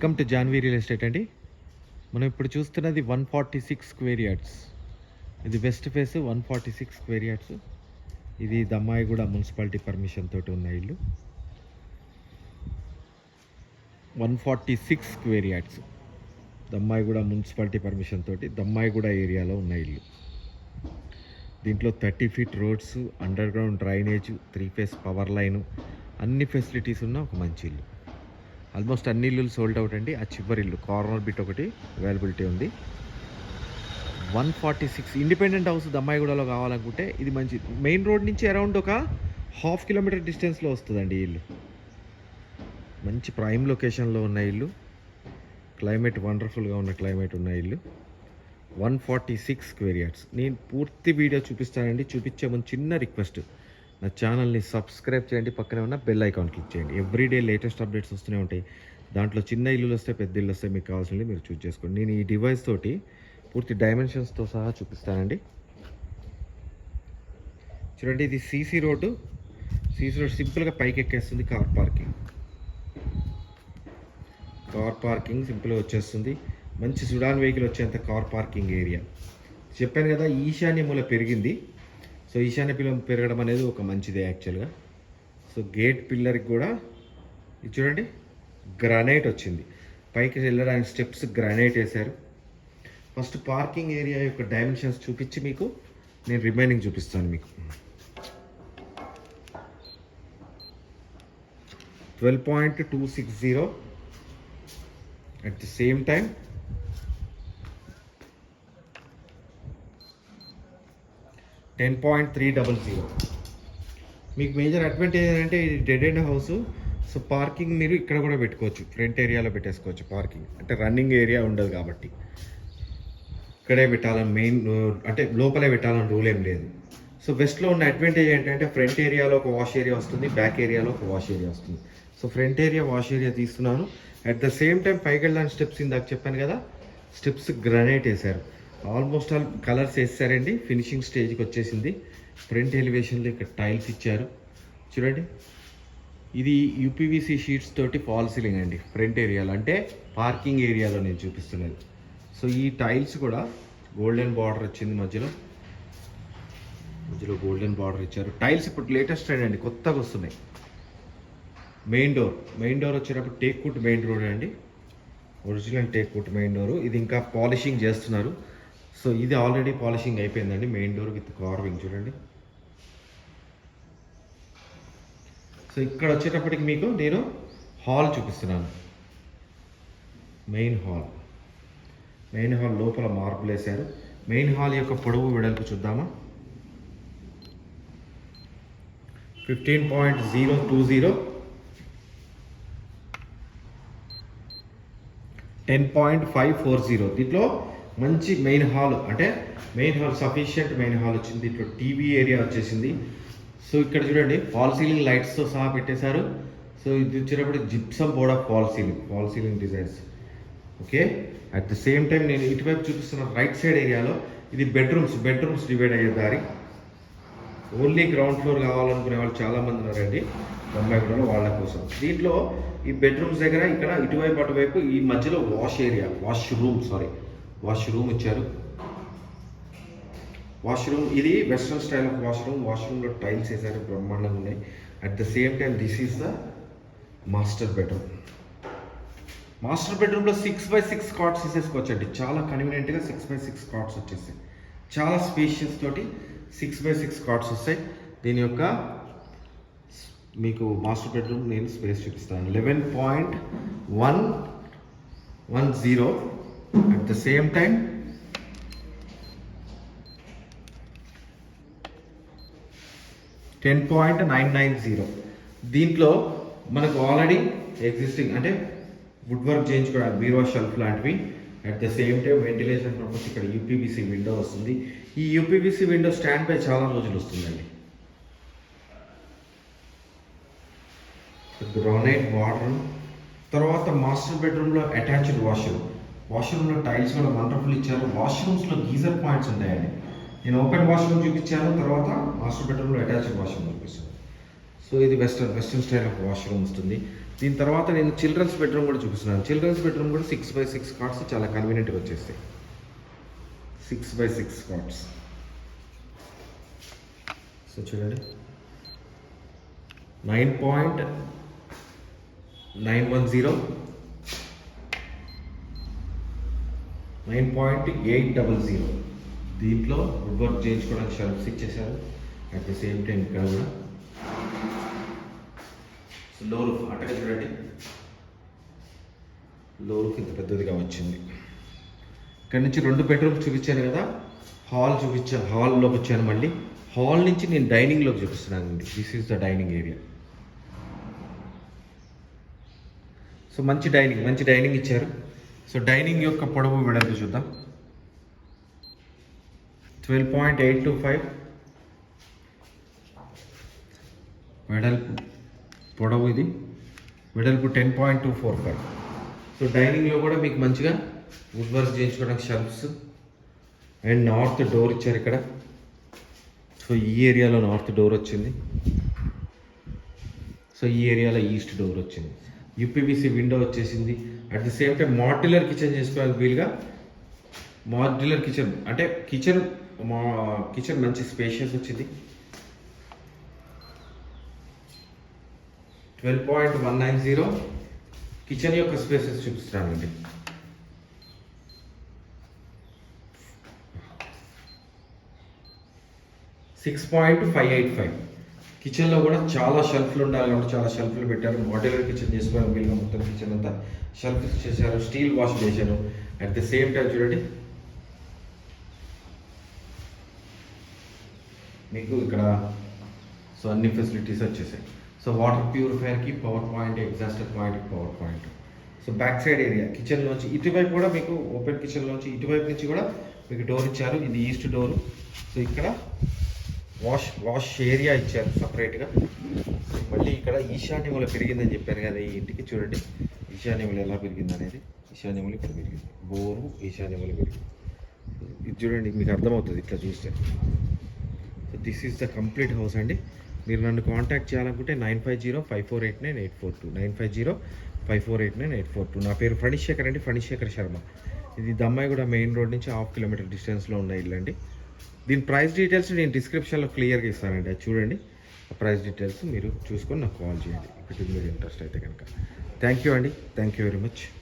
Welcome to Janvi real estate అండి. మనం ఇప్పుడు చూస్తున్నది one forty six square yards ఇది west face one forty six square yards ఇది దమ్మాయిగూడ మున్సిపాలిటీ పర్మిషన్ తోటి ఉన్న ఇల్లు. One forty six square yards Dammaiguda municipality permission తోటి దమ్మాయిగూడ ఏరియాలో ఉన్న ఇల్లు. దీంట్లో thirty feet roads underground drainage three phase power line అన్ని ఫెసిలిటీస్ ఉన్న ఒక మంచి ఇల్లు. ఆల్మోస్ట్ అన్ని ఇల్లు సోల్డ్ అవుట్ అండి. ఆ చివరి ఇల్లు కార్నర్ బిట్ ఒకటి అవైలబిలిటీ ఉంది. One forty six independent house దమ్మాయిగూడలో కావాలనుకుంటే ఇది మంచి మెయిన్ రోడ్ నుంచి అరౌండ్ ఒక హాఫ్ కిలోమీటర్ డిస్టెన్స్లో వస్తుందండి ఇల్లు. మంచి ప్రైమ్ లొకేషన్లో ఉన్న ఇల్లు. క్లైమేట్ వండర్ఫుల్గా ఉన్న క్లైమేట్ ఉన్న ఇల్లు. One forty six square yards నేను పూర్తి వీడియో చూపిస్తానండి. చూపించే ముందు చిన్న రిక్వెస్ట్ నా ఛానల్ని సబ్స్క్రైబ్ చేయండి. పక్కనే ఉన్న బెల్ ఐకాన్ క్లిక్ చేయండి. ఎవ్రీడే లేటెస్ట్ అప్డేట్స్ వస్తూనే ఉంటాయి. దాంట్లో చిన్న ఇల్లులు వస్తే పెద్ద ఇల్లు వస్తే మీకు కావాల్సినవి మీరు చూస్ చేసుకోండి. నేను ఈ డివైస్ తోటి పూర్తి డైమెన్షన్స్తో సహా చూపిస్తానండి. చూడండి ఇది సీసీ రోడ్డు. సీసీ రోడ్ సింపుల్గా పైకి ఎక్కేస్తుంది కార్ పార్కింగ్. కార్ పార్కింగ్ సింపుల్గా వచ్చేస్తుంది. మంచి సుడాన్ వెహికల్ వచ్చేంత కార్ పార్కింగ్ ఏరియా. చెప్పాను కదా ఈశాన్య మూల పెరిగింది. సో ఈశాన్య పిల్లం పెరగడం అనేది ఒక మంచిదే యాక్చువల్గా. సో గేట్ పిల్లర్కి కూడా ఇది చూడండి గ్రానైట్ వచ్చింది. పైకి వెళ్ళడానికి స్టెప్స్ గ్రానైట్ వేశారు. ఫస్ట్ పార్కింగ్ ఏరియా యొక్క డైమెన్షన్స్ చూపించి మీకు నేను రిమైనింగ్ చూపిస్తాను మీకు. Twelve point two six zero at the same time ten point three double zero మీకు మేజర్ అడ్వాంటేజ్ ఏంటంటే ఇది dead end house so parking మీరు ఇక్కడ కూడా పెట్టుకోవచ్చు ఫ్రంట్ ఏరియాలో పెట్టేసుకోవచ్చు పార్కింగ్ అంటే రన్నింగ్ ఏరియా ఉండదు కాబట్టి. ఇక్కడే పెట్టాలని మెయిన్ అంటే లోపలే పెట్టాలని రూల్ ఏం లేదు. సో వెస్ట్లో ఉన్న అడ్వాంటేజ్ ఏంటంటే ఫ్రంట్ ఏరియాలో ఒక వాష్ ఏరియా వస్తుంది బ్యాక్ ఏరియాలో ఒక వాష్ ఏరియా వస్తుంది. So front area wash area తీస్తున్నాను. అట్ ద సేమ్ టైం పైకి వెళ్ళడానికి స్టెప్స్ ఇందాక చెప్పాను కదా స్టెప్స్ గ్రనైట్ వేశారు. ఆల్మోస్ట్ ఆల్ కలర్స్ వేస్తారండి. ఫినిషింగ్ స్టేజ్కి వచ్చేసింది. ఫ్రంట్ ఎలివేషన్లో ఇక్కడ టైల్స్ ఇచ్చారు. చూడండి. ఇది యూపీవీసీ షీట్స్ తోటి ఫాల్ సీలింగ్ అండి. ఫ్రంట్ ఏరియాలో. అంటే పార్కింగ్ ఏరియాలో నేను చూపిస్తున్నది. సో ఈ టైల్స్ కూడా గోల్డెన్ బార్డర్ వచ్చింది మధ్యలో. మధ్యలో గోల్డెన్ బార్డర్ ఇచ్చారు. టైల్స్ ఇప్పుడు లేటెస్ట్ ట్రెండ్ అండి. కొత్తగా వస్తున్నాయి. Main door. మెయిన్ డోర్ వచ్చేటప్పుడు టేక్ కుట్ మెయిన్ రోడ్ అండి. Original teak cut main door. ఇది ఇంకా పాలిషింగ్ చేస్తున్నారు. సో ఇది ఆల్రెడీ పాలిషింగ్ అయిపోయిందండి. మెయిన్ డోర్ విత్ కార్వింగ్ చూడండి. సో ఇక్కడ వచ్చేటప్పటికి మీకు నేను హాల్ చూపిస్తున్నాను. మెయిన్ హాల్ మెయిన్ హాల్ లోపల మార్పులు వేశారు. మెయిన్ హాల్ యొక్క పొడవు వెడల్పు చూద్దామా? Fifteen point zero two zero ten point five four zero దీంట్లో మంచి మెయిన్ హాల్ అంటే main hall sufficient main hall వచ్చింది. ఇట్లా టీవీ ఏరియా వచ్చేసింది. సో ఇక్కడ చూడండి ఫాల్ సీలింగ్ లైట్స్తో సహా పెట్టేశారు. సో ఇది వచ్చేటప్పుడు gypsum board of false ceiling false ceiling designs okay at the same time నేను ఇటువైపు చూపిస్తున్న రైట్ సైడ్ ఏరియాలో ఇది బెడ్రూమ్స్ బెడ్రూమ్స్ డివైడ్ అయ్యే దారి. ఓన్లీ గ్రౌండ్ ఫ్లోర్ కావాలనుకునే వాళ్ళు చాలామంది ఉన్నారండి. బొంబాయి కూడా వాళ్ళ కోసం. దీంట్లో ఈ బెడ్రూమ్స్ దగ్గర ఇక్కడ ఇటువైపు అటువైపు ఈ మధ్యలో wash area wash room sorry washroom ఇచ్చారు. వాష్రూమ్ ఇది వెస్ట్రన్ స్టైల్ ఆఫ్ వాష్రూమ్ వాష్రూమ్లో టైల్స్ వేసారు బ్రహ్మాండంగా ఉన్నాయి. At the same time this is the master bedroom master బెడ్రూమ్లో సిక్స్ బై సిక్స్ కాట్స్ వేసేసుకోవచ్చండి చాలా కన్వీనియంట్గా సిక్స్ బై సిక్స్ కాట్స్ వచ్చేస్తాయి చాలా స్పేషియస్ తోటి సిక్స్ బై సిక్స్ కాట్స్ వస్తాయి. దీని యొక్క మీకు మాస్టర్ బెడ్రూమ్ నేను స్పేస్ చూపిస్తాను. Eleven point one one zero at the same time ten point nine nine zero దీంట్లో మనకు ఆల్రెడీ ఎగ్జిస్టింగ్ అంటే వుడ్ వర్క్ చేయించుకోవడానికి బీరో షెల్ఫ్ లాంటివి. At the same time ventilation purpose ఇక్కడ యూపీబీసీ విండో వస్తుంది. ఈ యూపీబీసీ విండో స్టాండ్ పై చాలా రోజులు వస్తుందండి. గ్రానైట్ వాటర్ తర్వాత మాస్టర్ బెడ్రూమ్లో అటాచ్డ్ వాష్రూమ్ వాష్రూమ్లో టైల్స్ కూడా వండర్ఫుల్ ఇచ్చారు. వాష్రూమ్స్లో గీజర్ పాయింట్స్ ఉంటాయండి. నేను ఓపెన్ వాష్రూమ్ చూపించాను తర్వాత మాస్టర్ బెడ్రూమ్లో అటాచ్డ్ వాష్రూమ్ చూపిస్తాను. సో ఇది western western style of washroom వస్తుంది. దీని తర్వాత నేను చిల్డ్రన్స్ బెడ్రూమ్ కూడా చూపిస్తున్నాను. చిల్డ్రన్స్ బెడ్రూమ్ కూడా సిక్స్ బై సిక్స్ కార్డ్స్ చాలా కన్వీనియంట్గా వచ్చేస్తాయి. Six by six cards. So చూడండి. Nine point nine one zero nine point eight double zero. దీంట్లో వుడ్ వర్క్ చేయించుకోవడానికి షెల్ఫ్స్ ఇచ్చేసారు అట్ ద సేమ్ టైం ఇక్కడ కూడా. సో లో రూఫ్ అటక చూడండి. లో రూఫ్ ఇంత పెద్దదిగా వచ్చింది. ఇక్కడ నుంచి రెండు బెడ్రూమ్స్ చూపించాను కదా. హాల్ చూపించాను హాల్లోకి వచ్చాను మళ్ళీ. హాల్ నుంచి నేను డైనింగ్లోకి చూపిస్తున్నాను this is the dining area so మంచి డైనింగ్ మంచి డైనింగ్ ఇచ్చారు. సో డైనింగ్ యొక్క పొడవు వెడల్పు చూద్దాం. Twelve point eight two five వెడల్పు పొడవు ఇది. వెడల్పు ten point two four five so డైనింగ్లో కూడా మీకు మంచిగా వుడ్ వర్క్ చేయించుకోవడానికి షెల్ఫ్స్ అండ్ నార్త్ డోర్ ఇచ్చారు ఇక్కడ. సో ఈ ఏరియాలో నార్త్ డోర్ వచ్చింది. సో ఈ ఏరియాలో ఈస్ట్ డోర్ వచ్చింది. యూపీవీసీ విండో వచ్చేసింది. At the same time modular kitchen చేసుకోవడానికి వీలుగా. మాడ్యులర్ కిచెన్ అంటే కిచెన్ మా కిచెన్ మంచి స్పేషియస్ వచ్చింది. Twelve point one nine zero kitchen యొక్క స్పేసెస్ చూపిస్తున్నానండి. Six point five eight five కిచెన్లో కూడా చాలా షెల్ఫ్లు ఉండాలి కాబట్టి చాలా షెల్ఫ్లు పెట్టారు. మాడ్యులర్ కిచెన్ చేసుకోవడం వీలుగా మొత్తం కిచెన్ అంతా షెల్ఫ్ చేశారు. స్టీల్ వాష్ చేశారు. అట్ ది సేమ్ టైం చూడండి. మీకు ఇక్కడ సో అన్ని ఫెసిలిటీస్ వచ్చేసాయి. So water ప్యూరిఫైయర్కి power point exhauster point power point so back side area కిచెన్లోంచి ఇటువైపు కూడా మీకు ఓపెన్ కిచెన్లోంచి ఇటువైపు నుంచి కూడా మీకు డోర్ ఇచ్చారు. ఇది ఈస్ట్ డోరు సో ఇక్కడ వాష్ వాష్ ఏరియా ఇచ్చారు సపరేట్గా మళ్ళీ ఇక్కడ ఈశాన్యములు పెరిగిందని చెప్పాను కదా ఈ ఇంటికి చూడండి. ఈశాన్యములు ఎలా పెరిగింది అనేది ఈశాన్యములు ఇక్కడ పెరిగింది. బోరు ఈశాన్యములు పెరిగింది. ఇది చూడండి మీకు అర్థమవుతుంది ఇట్లా చూస్తే. So this is the complete house అండి. మీరు నన్ను కాంటాక్ట్ చేయాలనుకుంటే nine five zero five four eight nine eight four two nine five zero five four eight nine eight four two. నా పేరు ఫణిశేఖర్ అండి ఫణిశేఖర్ శర్మ. ఇది దమ్మాయిగూడ మెయిన్ రోడ్ నుంచి హాఫ్ కిలోమీటర్ డిస్టెన్స్లో ఉన్న ఇల్లు అండి. దీని ప్రైస్ డీటెయిల్స్ నేను డిస్క్రిప్షన్లో క్లియర్గా ఇస్తానండి. అది చూడండి. ఆ ప్రైస్ డీటెయిల్స్ మీరు చూసుకొని నాకు కాల్ చేయండి. ఇప్పుడు మీరు ఇంట్రెస్ట్ అయితే కనుక. థ్యాంక్ యూ అండి. Thank you very much